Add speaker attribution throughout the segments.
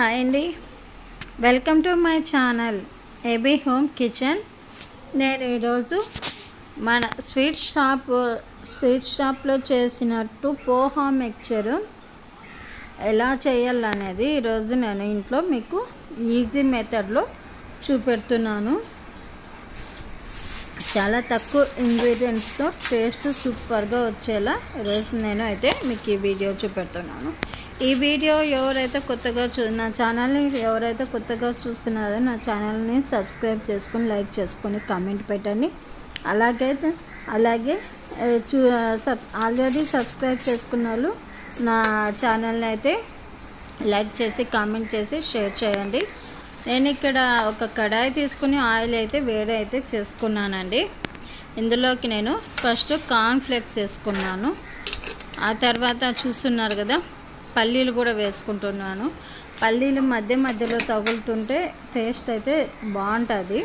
Speaker 1: Hi అండి. Welcome to my channel AB home kitchen నేను ఈరోజు మన స్వీట్ షాప్ స్వీట్ షాప్లో చేసినట్టు పోహా మిక్చర్ ఎలా చేయాలనేది ఈరోజు నేను ఇంట్లో మీకు ఈజీ మెథడ్లో చూపెడుతున్నాను. చాలా తక్కువ ఇంగ్రీడియంట్స్తో టేస్ట్ సూపర్గా వచ్చేలా ఈరోజు నేను అయితే మీకు ఈ వీడియో చూపెడుతున్నాను. ఈ వీడియో ఎవరైతే కొత్తగా చూ నా ఛానల్ని ఎవరైతే కొత్తగా చూస్తున్నారో నా ఛానల్ని సబ్స్క్రైబ్ చేసుకొని లైక్ చేసుకొని కామెంట్ పెట్టండి. అలాగే అలాగే చూ సబ్ ఆల్రెడీ సబ్స్క్రైబ్ చేసుకున్న వాళ్ళు నా ఛానల్ని అయితే లైక్ చేసి కామెంట్ చేసి షేర్ చేయండి. నేను ఇక్కడ ఒక కడాయి తీసుకుని ఆయిల్ అయితే వేడి అయితే చేసుకున్నానండి. ఇందులోకి నేను ఫస్ట్ కార్న్ఫ్లెక్స్ వేసుకున్నాను. ఆ తర్వాత చూస్తున్నారు కదా పల్లీలు కూడా వేసుకుంటున్నాను. పల్లీలు మధ్య మధ్యలో తగులుతుంటే టేస్ట్ అయితే బాగుంటుంది.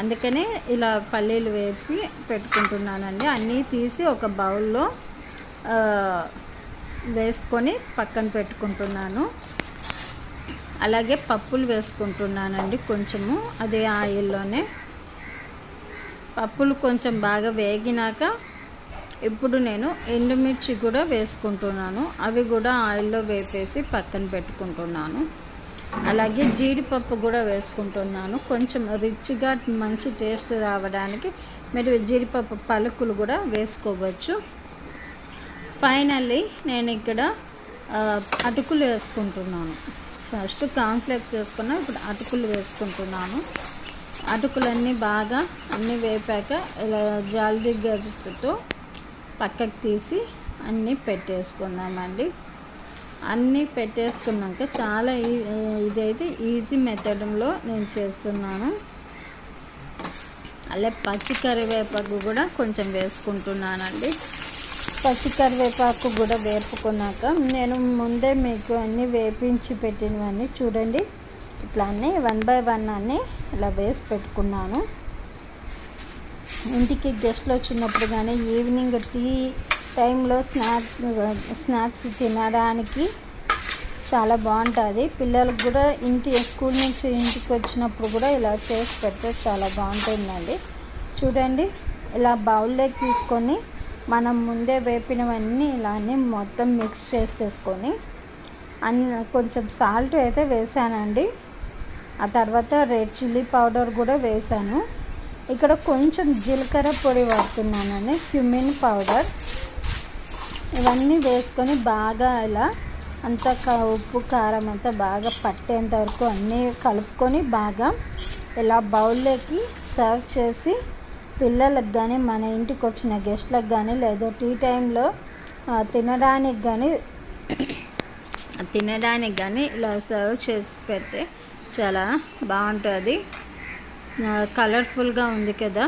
Speaker 1: అందుకనే ఇలా పల్లీలు వేసి పెట్టుకుంటున్నానండి. అన్నీ తీసి ఒక బౌల్లో వేసుకొని పక్కన పెట్టుకుంటున్నాను. అలాగే పప్పులు వేసుకుంటున్నానండి కొంచెము అదే ఆయిల్లోనే. పప్పులు కొంచెం బాగా వేగినాక ఇప్పుడు నేను ఎండుమిర్చి కూడా వేసుకుంటున్నాను. అవి కూడా ఆయిల్లో వేపేసి పక్కన పెట్టుకుంటున్నాను. అలాగే జీడిపప్పు కూడా వేసుకుంటున్నాను. కొంచెం రిచ్గా మంచి టేస్ట్ రావడానికి మీరు జీడిపప్పు పలుకులు కూడా వేసుకోవచ్చు. ఫైనల్లీ నేను ఇక్కడ అటుకులు వేసుకుంటున్నాను. ఫస్ట్ కాన్ఫ్లెక్స్ వేసుకున్నా ఇప్పుడు అటుకులు వేసుకుంటున్నాను. అటుకులన్నీ బాగా అన్నీ వేపాక ఇలా జాల్ది గరిటతో పక్కకు తీసి అన్నీ పెట్టేసుకుందామండి. అన్నీ పెట్టేసుకున్నాక చాలా ఈ ఇదైతే ఈజీ మెథడ్లో నేను చేస్తున్నాను. అలా పచ్చి కరివేపాకు కూడా కొంచెం వేసుకుంటున్నానండి. పచ్చి కరివేపాకు కూడా వేపుకున్నాక నేను ముందే మీకు అన్నీ వేపించి పెట్టినవన్నీ చూడండి. ఇట్లా అన్నీ వన్ బై వన్ అన్నీ ఇలా వేసి పెట్టుకున్నాను. ఇంటికి గెస్ట్లు వచ్చినప్పుడు కానీ ఈవినింగ్ టీ టైంలో స్నాక్స్ స్నాక్స్ తినడానికి చాలా బాగుంటుంది. పిల్లలకు కూడా ఇంటి స్కూల్ నుంచి ఇంటికి వచ్చినప్పుడు కూడా ఇలా చేసి పెడితే చాలా బాగుంటుందండి. చూడండి ఇలా బౌల్లోకి తీసుకొని మనం ముందే వేపినవన్నీ ఇలానే మొత్తం మిక్స్ చేసేసుకొని అన్ని కొంచెం సాల్ట్ అయితే వేసానండి. ఆ తర్వాత రెడ్ చిల్లీ పౌడర్ కూడా వేసాను. ఇక్కడ కొంచెం జీలకర్ర పొడి వాడుతున్నానండి క్యూమిన్ పౌడర్. ఇవన్నీ వేసుకొని బాగా ఇలా అంతా క- ఉప్పు కారం అంతా బాగా పట్టేంత వరకు అన్నీ కలుపుకొని బాగా ఇలా బౌల్లోకి సర్వ్ చేసి పిల్లలకు కానీ మన ఇంటికి వచ్చిన గెస్ట్లకు కానీ లేదా టీ టైంలో తినడానికి కానీ తినడానికి కానీ ఇలా సర్వ్ చేసి పెడితే చాలా బాగుంటుంది. కలర్ఫుల్గా ఉంది కదా.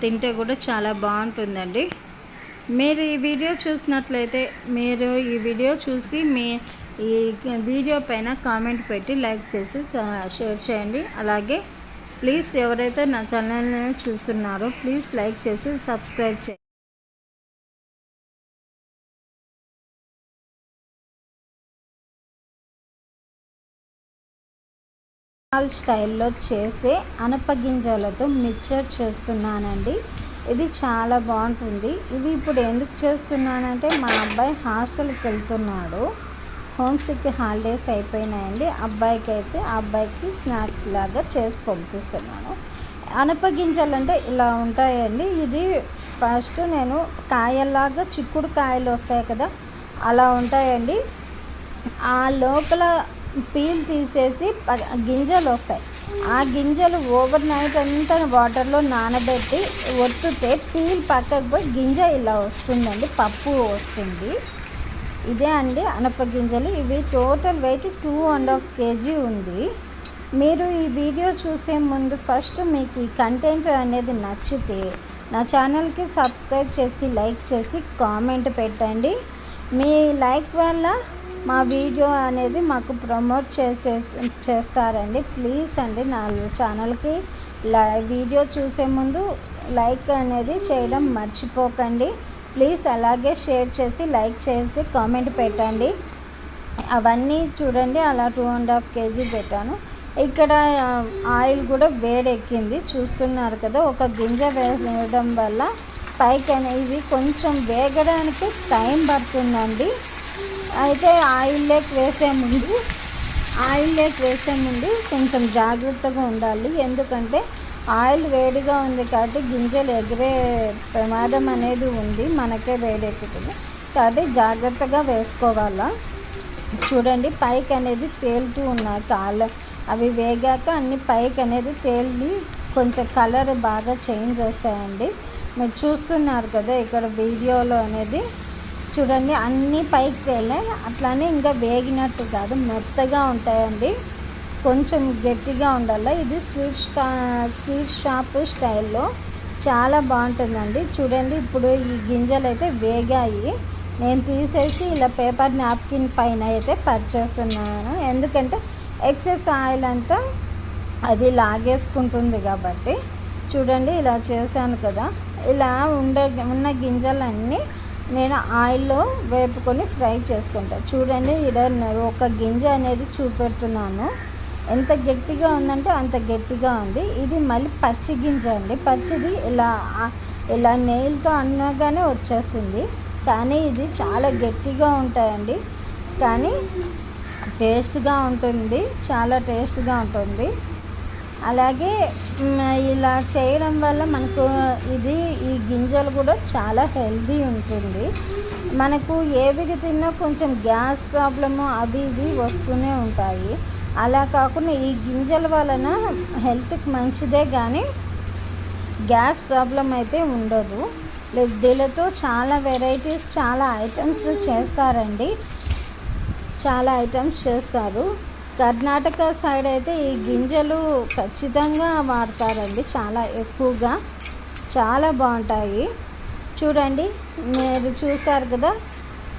Speaker 1: తింటే కూడా చాలా బాగుంటుందండి. మీరు ఈ వీడియో చూసినట్లయితే మీరు ఈ వీడియో చూసి మీ ఈ వీడియో పైన కామెంట్ పెట్టి లైక్ చేసి షేర్ చేయండి. అలాగే ప్లీజ్ ఎవరైతే నా ఛానల్ని చూస్తున్నారో ప్లీజ్ లైక్ చేసి సబ్స్క్రైబ్ చేయండి. నార్మల్ స్టైల్లో చేసే అనపగింజలతో మిక్చర్ చేస్తున్నానండి. ఇది చాలా బాగుంటుంది. ఇవి ఇప్పుడు ఎందుకు చేస్తున్నానంటే మా అబ్బాయి హాస్టల్కి వెళ్తున్నాడు. హోమ్ హాలిడేస్ అయిపోయినాయండి. అబ్బాయికి అయితే ఆ అబ్బాయికి స్నాక్స్ లాగా చేసి పంపిస్తున్నాను. అనపగింజలు అంటే ఇలా ఉంటాయండి. ఇది ఫస్ట్ నేను కాయల్లాగా చిక్కుడు కాయలు వస్తాయి కదా అలా ఉంటాయండి. ఆ లోపల పీల్ తీసేసి ప- గింజలు వస్తాయి. ఆ గింజలు ఓవర్ నైట్ అంతా వాటర్లో నానబెట్టి ఒత్తితే పీల్ పక్కకు పోయి గింజ ఇలా వస్తుందండి పప్పు వస్తుంది. ఇదే అండి అనప గింజలు. ఇవి total weight two and half KG ఉంది. మీరు ఈ వీడియో చూసే ముందు ఫస్ట్ మీకు ఈ కంటెంట్ అనేది నచ్చితే నా ఛానల్కి సబ్స్క్రైబ్ చేసి లైక్ చేసి కామెంట్ పెట్టండి. మీ లైక్ వల్ల మా వీడియో అనేది మాకు ప్రమోట్ చేసే చేస్తారండి. ప్లీజ్ అండి నా ఛానల్కి లై వీడియో చూసే ముందు లైక్ అనేది చేయడం మర్చిపోకండి. ప్లీజ్ అలాగే షేర్ చేసి లైక్ చేసి కామెంట్ పెట్టండి. అవన్నీ చూడండి అలా టూ అండ్ హాఫ్ కేజీ పెట్టాను. ఇక్కడ ఆయిల్ కూడా వేడెక్కింది. చూస్తున్నారు కదా ఒక గింజ వేయడం వల్ల పైకి అనేది కొంచెం వేగడానికి టైం పడుతుందండి. అయితే ఆయిల్ వేసే ముందు ఆయిల్ వేసే ముందు కొంచెం జాగ్రత్తగా ఉండాలి. ఎందుకంటే ఆయిల్ వేడిగా ఉంది కాబట్టి గింజలు ఎగిరే ప్రమాదం అనేది ఉంది. మనకే వేడెక్కుతుంది. కాబట్టి జాగ్రత్తగా వేసుకోవాలా. చూడండి పైకి అనేది తేలుతూ ఉన్నాయి కాళ్ళ. అవి వేగాక అన్ని పైకి అనేది తేలి కొంచెం కలర్ బాగా చేంజ్ వస్తాయండి. మీరు చూస్తున్నారు కదా ఇక్కడ వీడియోలో అనేది చూడండి అన్నీ పైకి తేలాయి అట్లానే ఇంకా వేగినట్టు కాదు మెత్తగా ఉంటాయండి. కొంచెం గట్టిగా ఉండాలి? ఇది స్వీట్ స్టా స్వీట్ షాప్ స్టైల్లో చాలా బాగుంటుందండి. చూడండి ఇప్పుడు ఈ గింజలు అయితే వేగాయి. నేను తీసేసి ఇలా పేపర్ నాప్కిన్ పైన అయితే పరిచేస్తున్నాను ఎందుకంటే ఎక్సెస్ ఆయిల్ అంతా అది లాగేసుకుంటుంది కాబట్టి. చూడండి ఇలా చేశాను కదా. ఇలా ఉండే ఉన్న గింజలన్నీ నేను ఆయిల్లో వేపుకొని ఫ్రై చేసుకుంటాను చూడండి ఇక్కడ ఒక గింజ అనేది చూపెడుతున్నాను. ఎంత గట్టిగా ఉందంటే అంత గట్టిగా ఉంది. ఇది మళ్ళీ పచ్చి గింజ అండి. పచ్చిది ఇలా ఇలా నెయిల్తో అన్నగానే వచ్చేస్తుంది. కానీ ఇది చాలా గట్టిగా ఉంటాయండి. కానీ టేస్ట్గా ఉంటుంది. చాలా టేస్ట్గా ఉంటుంది. అలాగే ఇలా చేయడం వల్ల మనకు ఇది ఈ గింజలు కూడా చాలా హెల్దీ ఉంటుంది. మనకు ఏవిది తిన్నా కొంచెం గ్యాస్ ప్రాబ్లము అవి ఇవి వస్తూనే ఉంటాయి. అలా కాకుండా ఈ గింజల వలన హెల్త్కి మంచిదే కానీ గ్యాస్ ప్రాబ్లం అయితే ఉండదు. దీనితో చాలా వెరైటీస్ చాలా ఐటమ్స్ చేస్తారండి. చాలా ఐటమ్స్ చేస్తారు. కర్ణాటక సైడ్ అయితే ఈ గింజలు ఖచ్చితంగా వాడతారండి చాలా ఎక్కువగా. చాలా బాగుంటాయి. చూడండి మీరు చూసారు కదా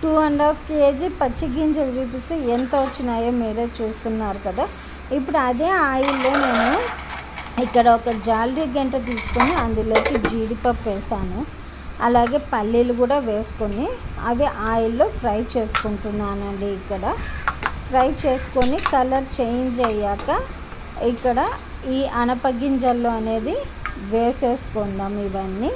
Speaker 1: టూ అండ్ హాఫ్ కేజీ పచ్చి గింజలు చూపిస్తే ఎంత వచ్చినాయో మీరే చూస్తున్నారు కదా. ఇప్పుడు అదే ఆయిల్లో నేను ఇక్కడ ఒక జాలరీ గంట తీసుకొని అందులోకి జీడిపప్పు వేసాను. అలాగే పల్లీలు కూడా వేసుకొని అవి ఆయిల్లో ఫ్రై చేసుకుంటున్నానండి ఇక్కడ. ఫ్రై చేసుకొని కలర్ చేంజ్ అయ్యాక ఇక్కడ ఈ అనపగింజల్లో అనేది వేసేసుకుందాం ఇవన్నీ.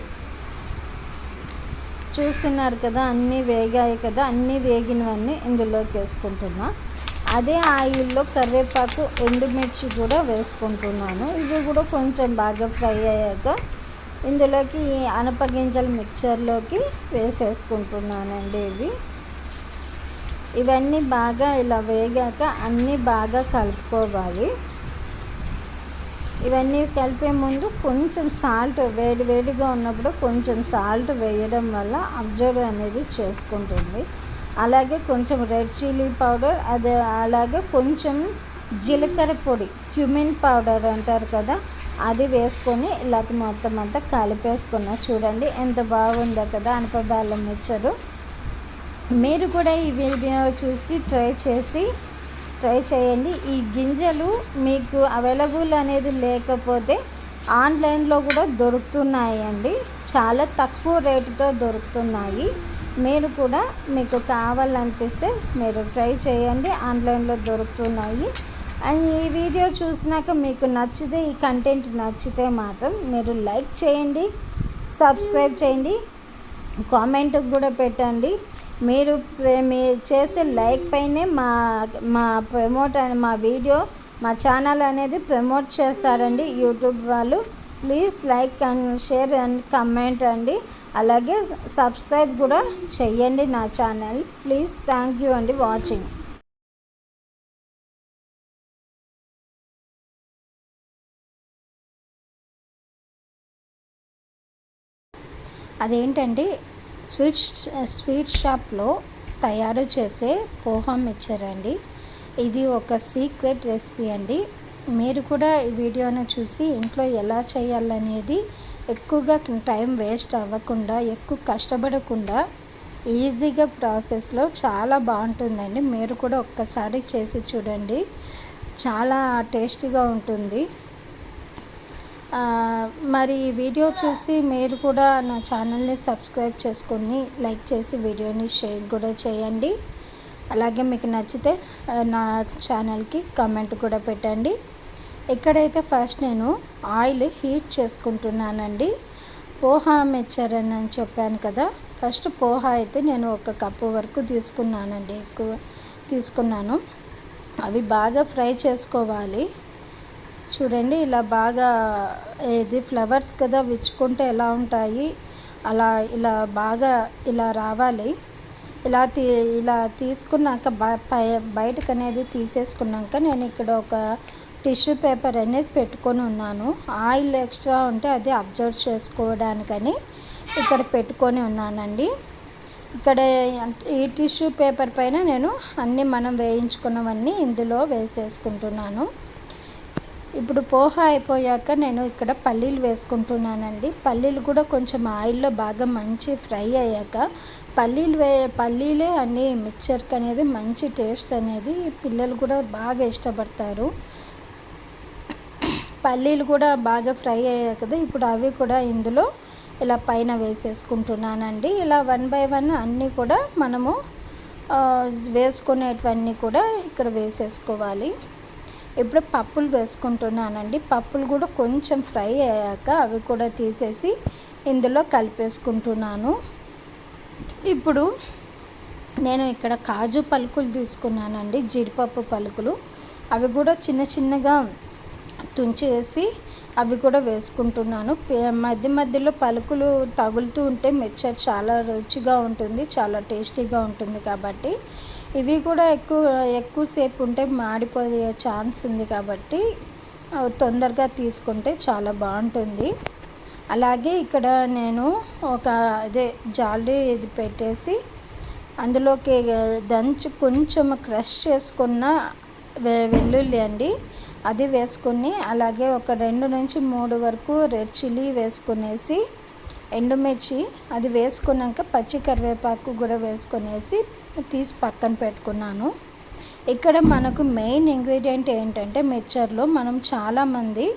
Speaker 1: చూస్తున్నారు కదా అన్నీ వేగాయి కదా అన్నీ వేగినవన్నీ ఇందులోకి వేసుకుంటున్నా. అదే ఆయిల్లో కరివేపాకు ఎండుమిర్చి కూడా వేసుకుంటున్నాను. ఇవి కూడా కొంచెం బాగా ఫ్రై అయ్యాక ఇందులోకి ఈ అనపగింజల మిక్చర్లోకి వేసేసుకుంటున్నానండి ఇవి. ఇవన్నీ బాగా ఇలా వేగాక అన్నీ బాగా కలుపుకోవాలి. ఇవన్నీ కలిపే ముందు కొంచెం సాల్ట్ వేడి వేడిగా ఉన్నప్పుడు కొంచెం సాల్ట్ వేయడం వల్ల అబ్జర్వ్ అనేది చేసుకుంటుంది. అలాగే కొంచెం రెడ్ చిల్లీ పౌడర్ అదే అలాగే కొంచెం జీలకర్ర పొడి క్యూమిన్ పౌడర్ అంటారు కదా అది వేసుకొని ఇలాగ మొత్తం అంతా కలిపేసుకున్నా చూడండి ఎంత బాగుందో కదా అనపబెల్లం ఇచ్చారు మీరు కూడా ఈ వీడియో చూసి ట్రై చేసి ట్రై చేయండి. ఈ గింజలు మీకు అవైలబుల్ అనేది లేకపోతే ఆన్లైన్లో కూడా దొరుకుతున్నాయండి. చాలా తక్కువ రేటుతో దొరుకుతున్నాయి. మీరు కూడా మీకు కావాలనిపిస్తే మీరు ట్రై చేయండి. ఆన్లైన్లో దొరుకుతున్నాయి. అండ్ ఈ వీడియో చూసినాక మీకు నచ్చితే ఈ కంటెంట్ నచ్చితే మాత్రం మీరు లైక్ చేయండి సబ్స్క్రైబ్ చేయండి కామెంట్ కూడా పెట్టండి. మీరు మీరు చేసే లైక్ పైనే మా మా ప్రమోట్ మా వీడియో మా ఛానల్ అనేది ప్రమోట్ చేస్తారండి యూట్యూబ్ వాళ్ళు. Please like and share and comment అండి. అలాగే సబ్స్క్రైబ్ కూడా చెయ్యండి నా ఛానల్. ప్లీజ్ థ్యాంక్ యూ అండి వాచింగ్. అదేంటండి? స్వీట్ స్వీట్ షాప్లో తయారు చేసే పోహా ఇచ్చారండి. ఇది ఒక సీక్రెట్ రెసిపీ అండి. మీరు కూడా ఈ వీడియోను చూసి ఇంట్లో ఎలా చేయాలనేది ఎక్కువగా టైం వేస్ట్ అవ్వకుండా ఎక్కువ కష్టపడకుండా ఈజీగా ప్రాసెస్లో చాలా బాగుంటుందండి. మీరు కూడా ఒక్కసారి చేసి చూడండి. చాలా టేస్టీగా ఉంటుంది. మరి వీడియో చూసి మీరు కూడా నా ఛానల్ని సబ్స్క్రైబ్ చేసుకొని లైక్ చేసి వీడియోని షేర్ కూడా చేయండి. అలాగే మీకు నచ్చితే నా ఛానల్కి కమెంట్ కూడా పెట్టండి. ఇక్కడైతే ఫస్ట్ నేను ఆయిల్ హీట్ చేసుకుంటున్నానండి. పోహా మెచ్చర్ అని చెప్పాను కదా ఫస్ట్ పోహా అయితే నేను ఒక కప్పు వరకు తీసుకున్నానండి ఎక్కువ తీసుకున్నాను. అవి బాగా ఫ్రై చేసుకోవాలి. చూడండి ఇలా బాగా ఇది ఫ్లవర్స్ కదా విచ్చుకుంటే ఎలా ఉంటాయి అలా ఇలా బాగా ఇలా రావాలి. ఇలా తీ ఇలా తీసుకున్నాక బ- పై- బయటకు అనేది తీసేసుకున్నాక నేను ఇక్కడ ఒక టిష్యూ పేపర్ అనేది పెట్టుకొని ఉన్నాను. ఆయిల్ ఎక్స్ట్రా ఉంటే అది అబ్జర్వ్ చేసుకోవడానికని ఇక్కడ పెట్టుకొని ఉన్నానండి. ఇక్కడ ఈ టిష్యూ పేపర్ పైన నేను అన్నీ మనం వేయించుకున్నవన్నీ ఇందులో వేసేసుకుంటున్నాను. ఇప్పుడు పోహా అయిపోయాక నేను ఇక్కడ పల్లీలు వేసుకుంటున్నానండి. పల్లీలు కూడా కొంచెం ఆయిల్లో బాగా మంచి ఫ్రై అయ్యాక పల్లీలు వే పల్లీలే అన్ని మిక్చర్కి అనేది మంచి టేస్ట్ అనేది పిల్లలు కూడా బాగా ఇష్టపడతారు. పల్లీలు కూడా బాగా ఫ్రై అయ్యాయి కదా ఇప్పుడు అవి కూడా ఇందులో ఇలా పైన వేసేసుకుంటున్నానండి. ఇలా వన్ బై వన్ అన్నీ కూడా మనము వేసుకునేటివన్నీ కూడా ఇక్కడ వేసేసుకోవాలి. ఇప్పుడు పప్పులు వేసుకుంటున్నానండి. పప్పులు కూడా కొంచెం ఫ్రై అయ్యాక అవి కూడా తీసేసి ఇందులో కలిపేసుకుంటున్నాను. ఇప్పుడు నేను ఇక్కడ కాజు పలుకులు తీసుకున్నానండి జీడిపప్పు పలుకులు. అవి కూడా చిన్న చిన్నగా తుంచేసి అవి కూడా వేసుకుంటున్నాను. మధ్య మధ్యలో పలుకులు తగులుతూ ఉంటే మిక్చర్ చాలా రుచిగా ఉంటుంది చాలా టేస్టీగా ఉంటుంది కాబట్టి ఇవి కూడా ఎక్కువ ఎక్కువసేపు ఉంటే మాడిపోయే ఛాన్స్ ఉంది కాబట్టి తొందరగా తీసుకుంటే చాలా బాగుంటుంది. అలాగే ఇక్కడ నేను ఒక అదే జాలరీ ఇది పెట్టేసి అందులోకి దంచి కొంచెం క్రష్ చేసుకున్న వె- వెల్లుల్లి అండి అది వేసుకొని అలాగే ఒక రెండు నుంచి మూడు వరకు రెడ్ చిల్లీ వేసుకునేసి ఎండుమిర్చి అది వేసుకున్నాక పచ్చి కరివేపాకు కూడా వేసుకునేసి తీసి పక్కన పెట్టుకున్నాను. ఇక్కడ మనకు మెయిన్ ఇంగ్రీడియంట్ ఏంటంటే మిక్చర్లో మనం చాలామంది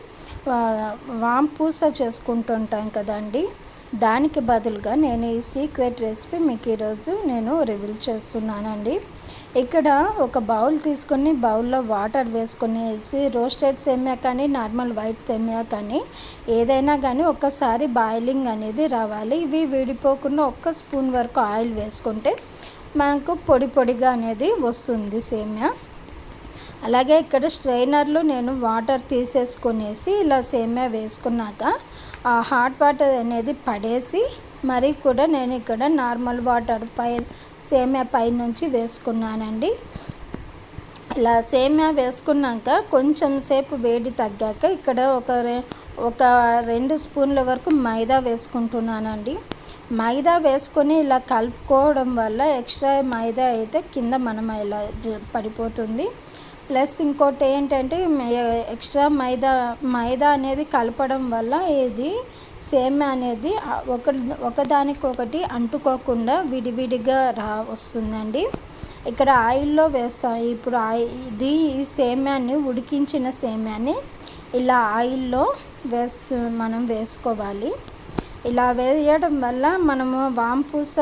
Speaker 1: వాంపూస చేసుకుంటుంటాం కదండి. దానికి బదులుగా నేను ఈ సీక్రెట్ రెసిపీ మీకు ఈరోజు నేను రివీల్ చేస్తున్నానండి. ఇక్కడ ఒక బౌల్ తీసుకొని బౌల్లో వాటర్ వేసుకునేసి రోస్టెడ్ సేమియా కానీ నార్మల్ వైట్ సేమియా కానీ ఏదైనా కానీ ఒక్కసారి బాయిలింగ్ అనేది రావాలి. ఇవి విడిపోకుండా ఒక్క స్పూన్ వరకు ఆయిల్ వేసుకుంటే మనకు పొడి పొడిగా అనేది వస్తుంది సేమియా. అలాగే ఇక్కడ స్ట్రైనర్లో నేను వాటర్ తీసేసుకునేసి ఇలా సేమియా వేసుకున్నాక ఆ హాట్ వాటర్ అనేది పడేసి మరి కూడా నేను ఇక్కడ నార్మల్ వాటర్ పై సేమియా పై నుంచి వేసుకున్నానండి. ఇలా సేమియా వేసుకున్నాక కొంచెం సేపు వేడి తగ్గాక ఇక్కడ ఒక రె- ఒక రెండు స్పూన్ల వరకు మైదా వేసుకుంటున్నానండి. మైదా వేసుకొని ఇలా కలుపుకోవడం వల్ల ఎక్స్ట్రా మైదా అయితే కింద మనం ఇలా జ- పడిపోతుంది. ప్లస్ ఇంకోటి ఏంటంటే ఎక్స్ట్రా మైదా మైదా అనేది కలపడం వల్ల ఇది సేమ్ అనేది ఒక ఒకదానికొకటి అంటుకోకుండా విడివిడిగా రా వస్తుందండి. ఇక్కడ ఆయిల్లో వేస్తాం ఇప్పుడు ఆయి ఇది ఈ సేమ్యాన్ని ఉడికించిన సేమ్యాన్ని ఇలా ఆయిల్లో వేస్తు మనం వేసుకోవాలి. ఇలా వేయడం వల్ల మనము వాంపూస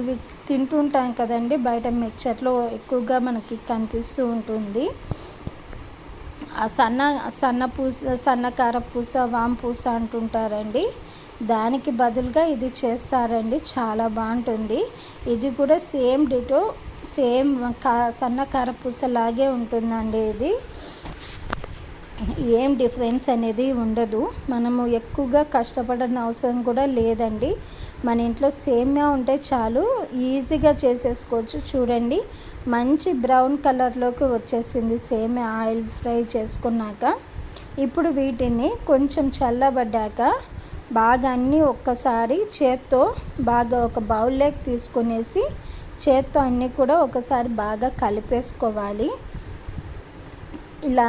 Speaker 1: ఇవి తింటుంటాం కదండి. బయట మిక్చర్లో ఎక్కువగా మనకి కనిపిస్తూ ఉంటుంది. ఆ సన్న సన్న పూస సన్నకార పూస వాంపూస అంటుంటారండి. దానికి బదులుగా ఇది చేస్తారండి. చాలా బాగుంటుంది. ఇది కూడా సేమ్ డిటో సేమ్ కా సన్నకార పూస లాగే ఉంటుందండి ఇది. ఏం డిఫరెన్స్ అనేది ఉండదు. మనము ఎక్కువగా కష్టపడని అవసరం కూడా లేదండి. మన ఇంట్లో సేమ్యా ఉంటే చాలు ఈజీగా చేసేసుకోవచ్చు. చూడండి మంచి బ్రౌన్ కలర్లోకి వచ్చేసింది సేమ్యా ఆయిల్ ఫ్రై చేసుకున్నాక. ఇప్పుడు వీటిని కొంచెం చల్లబడ్డాక బాగా అన్నీ ఒక్కసారి చేత్తో బాగా ఒక బౌల్లోకి తీసుకునేసి చేత్తో అన్నీ కూడా ఒకసారి బాగా కలిపేసుకోవాలి. ఇలా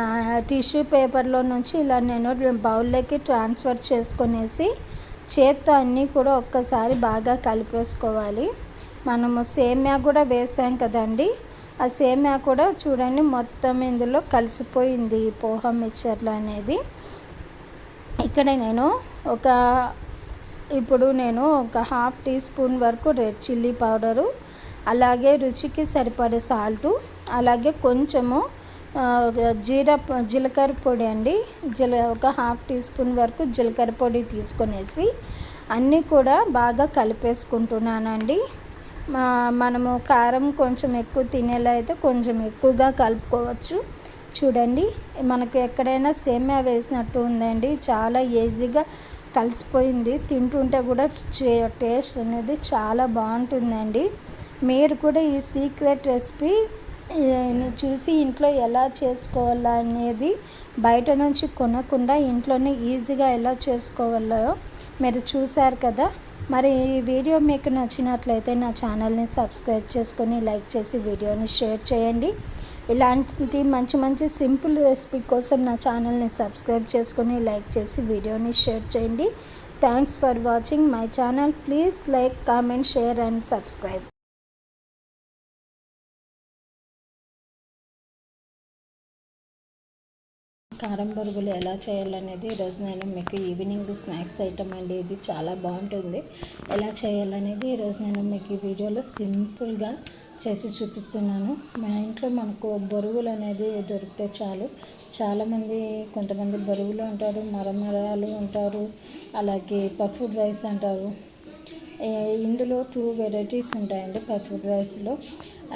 Speaker 1: టిష్యూ పేపర్లో నుంచి ఇలా నేను బౌల్లోకి ట్రాన్స్ఫర్ చేసుకునేసి చేత్తో అన్నీ కూడా ఒక్కసారి బాగా కలిపేసుకోవాలి. మనము సేమ్యా కూడా వేసాం కదండి. ఆ సేమ్యా కూడా చూడండి మొత్తం ఇందులో కలిసిపోయింది పోహ మిక్చర్లు అనేది. ఇక్కడ నేను ఒక ఇప్పుడు నేను ఒక హాఫ్ టీ స్పూన్ వరకు రెడ్ చిల్లీ పౌడరు అలాగే రుచికి సరిపడే సాల్టు అలాగే కొంచెము జీర జీలకర్ర పొడి అండి. జీల ఒక హాఫ్ టీ స్పూన్ వరకు జీలకర్ర పొడి తీసుకొనేసి అన్నీ కూడా బాగా కలిపేసుకుంటున్నానండి. మనము కారం కొంచెం ఎక్కువ తినేలా అయితే కొంచెం ఎక్కువగా కలుపుకోవచ్చు. చూడండి మనకు ఎక్కడైనా సేమ్యా వేసినట్టు ఉందండి. చాలా ఈజీగా కలిసిపోయింది. తింటుంటే కూడా టేస్ట్ అనేది చాలా బాగుంటుందండి. మీరు కూడా ఈ సీక్రెట్ రెసిపీ చూసి ఇంట్లో ఎలా చేసుకోవాలా అనేది బయట నుంచి కొనకుండా ఇంట్లోనే ఈజీగా ఎలా చేసుకోవాలో మీరు చూశారు కదా. మరి ఈ వీడియో మీకు నచ్చినట్లయితే నా ఛానల్ని సబ్స్క్రైబ్ చేసుకొని లైక్ చేసి వీడియోని షేర్ చేయండి. ఇలాంటి మంచి మంచి సింపుల్ రెసిపీ కోసం నా ఛానల్ని సబ్స్క్రైబ్ చేసుకొని లైక్ చేసి వీడియోని షేర్ చేయండి. Thanks for watching my channel. Please like comment share and subscribe. కారం బొరుగులు ఎలా చేయాలనేది ఈరోజు నేను మీకు ఈవినింగ్ స్నాక్స్ ఐటమ్ అండి. ఇది చాలా బాగుంటుంది. ఎలా చేయాలనేది ఈరోజు నేను మీకు ఈ వీడియోలో సింపుల్గా చేసి చూపిస్తున్నాను. మా ఇంట్లో మనకు బొరుగులు అనేది దొరికితే చాలు. చాలామంది కొంతమంది బొరుగులు అంటారు మరమరాలు అంటారు అలాగే పఫ్డ్ రైస్ అంటారు. ఇందులో టూ వెరైటీస్ ఉంటాయండి పఫ్డ్ రైస్లో.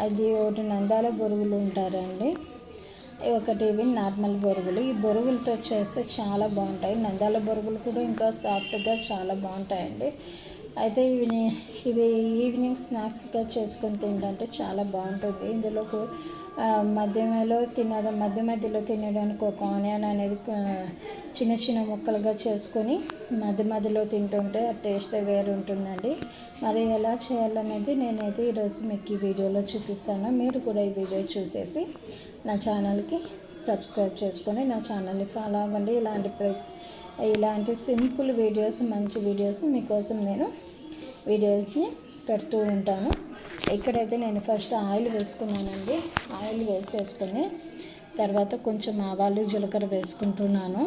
Speaker 1: అది ఒకటి నందాల బొరుగులు ఉంటారండి. ఒకటి ఇవి నార్మల్ బొరుగులు. ఈ బొరుగులతో చేస్తే చాలా బాగుంటాయి. నందాల బొరుగులు కూడా ఇంకా సాఫ్ట్గా చాలా బాగుంటాయండి. అయితే ఇవి ఇవి ఈవినింగ్ స్నాక్స్గా చేసుకొని తింటే చాలా బాగుంటుంది. ఇందులో మధ్యలో తినడం మధ్య మధ్యలో తినడానికి ఒక ఆనియన్ అనేది చిన్న చిన్న ముక్కలుగా చేసుకొని మధ్య మధ్యలో తింటుంటే ఆ టేస్ట్ వేరు ఉంటుందండి. మరి ఎలా చేయాలనేది నేనైతే ఈరోజు మీకు ఈ వీడియోలో చూపిస్తాను. మీరు కూడా ఈ వీడియో చూసేసి నా ఛానల్కి సబ్స్క్రైబ్ చేసుకొని నా ఛానల్ని ఫాలో అవ్వండి. ఇలాంటి ఇలాంటి సింపుల్ వీడియోస్ మంచి వీడియోస్ మీకోసం నేను వీడియోస్ని పెడుతూ ఉంటాను. ఇక్కడైతే నేను ఫస్ట్ ఆయిల్ వేసుకున్నానండి. ఆయిల్ వేసేసుకుని తర్వాత కొంచెం ఆవాలు జీలకర్ర వేసుకుంటున్నాను.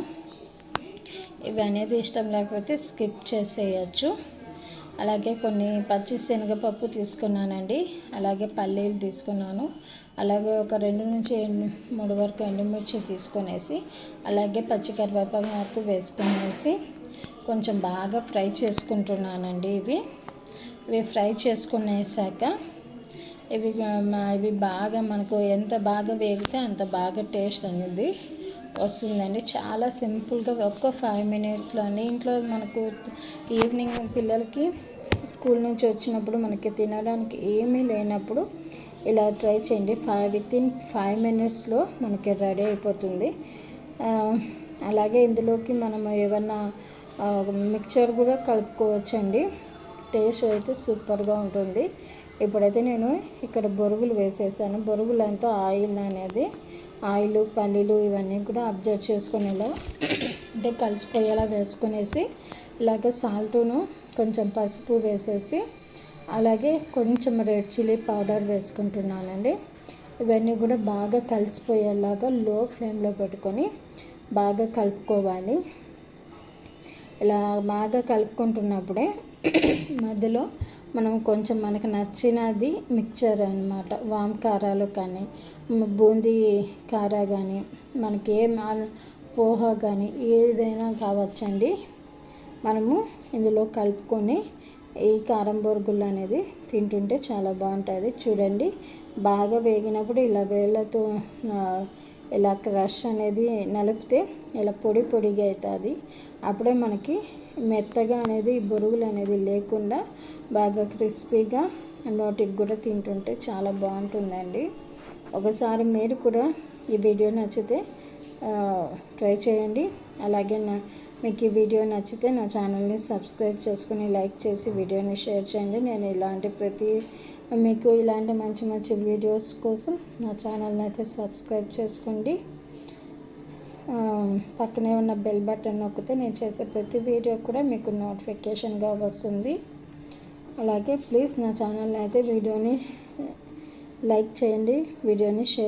Speaker 1: ఇవి అనేది ఇష్టం లేకపోతే స్కిప్ చేసేయచ్చు. అలాగే కొన్ని పచ్చి శనగపప్పు తీసుకున్నానండి. అలాగే పల్లీలు తీసుకున్నాను. అలాగే ఒక రెండు నుంచి మూడు వరకు ఎండుమిర్చి తీసుకొనేసి అలాగే పచ్చి కరివేపాకు వేసుకునేసి కొంచెం బాగా ఫ్రై చేసుకుంటున్నానండి ఇవి. ఇవి ఫ్రై చేసుకునేసాక ఇవి ఇవి బాగా మనకు ఎంత బాగా వేగితే అంత బాగా టేస్ట్ అనేది వస్తుందండి. చాలా సింపుల్గా ఒక్క ఫైవ్ మినిట్స్లో ఇంట్లో మనకు ఈవినింగ్ పిల్లలకి స్కూల్ నుంచి వచ్చినప్పుడు మనకి తినడానికి ఏమీ లేనప్పుడు ఇలా ట్రై చేయండి. ఫైవ్ వితిన్ ఫైవ్ మినిట్స్లో మనకి రెడీ అయిపోతుంది. అలాగే ఇందులోకి మనం ఏమన్నా మిక్చర్ కూడా కలుపుకోవచ్చండి. టేస్ట్ అయితే సూపర్గా ఉంటుంది. ఇప్పుడైతే నేను ఇక్కడ బొరుగులు వేసేసాను. బొరుగులు అంతా ఆయిల్ అనేది ఆయిల్ పల్లీలు ఇవన్నీ కూడా అబ్జర్వ్ చేసుకునేలా అంటే కలిసిపోయేలా వేసుకునేసి ఇలాగే సాల్టును కొంచెం పసుపు వేసేసి అలాగే కొంచెం రెడ్ చిల్లీ పౌడర్ వేసుకుంటున్నానండి. ఇవన్నీ కూడా బాగా కలిసిపోయేలాగా లో ఫ్లేమ్లో పెట్టుకొని బాగా కలుపుకోవాలి. ఇలా బాగా కలుపుకుంటున్నప్పుడే మధ్యలో మనం కొంచెం మనకు నచ్చినది మిక్చర్ అనమాట వామ్ కారాలు కానీ బూందీ కారా కానీ మనకి ఏ పోహా కానీ ఏదైనా కావచ్చండి. మనము ఇందులో కలుపుకొని ఈ కారం బొరుగులు అనేది తింటుంటే చాలా బాగుంటుంది. చూడండి బాగా వేగినప్పుడు ఇలా వేళ్ళతో ఇలా క్రష్ అనేది నలిపితే ఇలా పొడి పొడిగా అవుతుంది అప్పుడే మనకి మెత్తగా అనేది బొరుగులు అనేది లేకుండా బాగా క్రిస్పీగా నోటికి కూడా తింటుంటే చాలా బాగుంటుందండి. ఒకసారి మీరు కూడా ఈ వీడియో నచ్చితే ట్రై చేయండి. అలాగే నా మీకు ఈ వీడియో నచ్చితే నా ఛానల్ని సబ్స్క్రైబ్ చేసుకుని లైక్ చేసి వీడియోని షేర్ చేయండి. నేను ఇలాంటి ప్రతి మీకు ఇలాంటి మంచి మంచి వీడియోస్ కోసం నా ఛానల్ని అయితే సబ్స్క్రైబ్ చేసుకోండి. పక్కనే ఉన్న బెల్ బటన్ నొక్కితే నేను చేసే ప్రతి వీడియో కూడా మీకు నోటిఫికేషన్గా వస్తుంది. అలాగే ప్లీజ్ నా ఛానల్ని అయితే వీడియోని లైక్ చేయండి వీడియోని షేర్